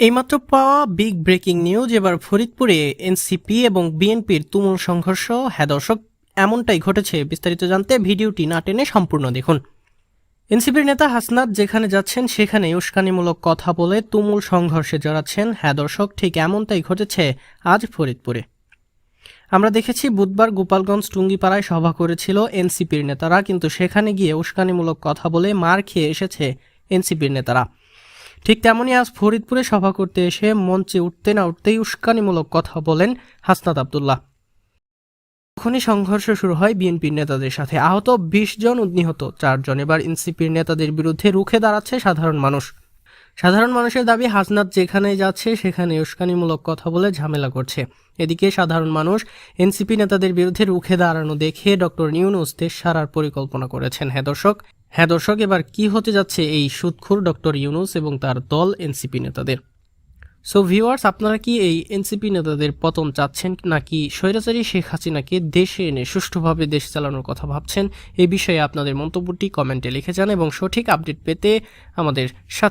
এইমাত্র পাওয়া big breaking news, এবার ফরিদপুরে এনসিপি এবং বিএনপির তুমুল সংঘর্ষ। হ্যাঁ দর্শক, এমনটাই ঘটেছে বিস্তারিত জানতে ভিডিওটি না টেনে সম্পূর্ণ দেখুন। এনসিপির নেতা হাসনাত যেখানে যাচ্ছেন সেখানে উস্কানিমূলক কথা বলে তুমুল সংঘর্ষে জড়াচ্ছেন। হ্যাঁ দর্শক, ঠিক এমনটাই ঘটেছে আজ ফরিদপুরে। আমরা দেখেছি, বুধবার গোপালগঞ্জ টুঙ্গিপাড়ায় সভা করেছিল এনসিপির নেতারা, কিন্তু সেখানে গিয়ে উস্কানিমূলক কথা বলে মার খেয়ে এসেছে এনসিপির নেতারা। ঠিক তেমনই আজ ফরিদপুরে সভা করতে এসে মঞ্চে উঠতে না উঠতেই উস্কানিমূলক কথা বলেন হাসনাত আবদুল্লাহ। তখনই সংঘর্ষ শুরু হয় বিএনপির নেতাদের সাথে। আহত বিশ জন নিহত চারজন এবার এনসিপির নেতাদের বিরুদ্ধে রুখে দাঁড়াচ্ছে সাধারণ মানুষ। সাধারণ মানুষের দাবি, হাসনাত যেখানে যাচ্ছে, সেখানে উস্কানিমূলক কথা বলে ঝামেলা করছে। এদিকে সাধারণ মানুষ, এনসিপি নেতাদের বিরুদ্ধে রুখে দাঁড়ানো দেখে ডক্টর ইউনুস দেশ সারার পরিকল্পনা করেছেন। হ্যাঁ দর্শক হ্যাঁ দর্শক, এবার কি হতে যাচ্ছে এই সুৎখুর ডক্টর ইউনুস এবং তার দল এনসিপি নেতাদের? সো ভিউয়ার্স আপনারা কি এই এনসিপি নেতাদের পতন চাচ্ছেন নাকি স্বৈরাচারী শেখ হাসিনাকে দেশে এনে সুষ্ঠুভাবে দেশ চালানোর কথা ভাবছেন? এই বিষয়ে আপনাদের মন্তব্যটি কমেন্টে লিখে যান এবং সঠিক আপডেট পেতে আমাদের সাথে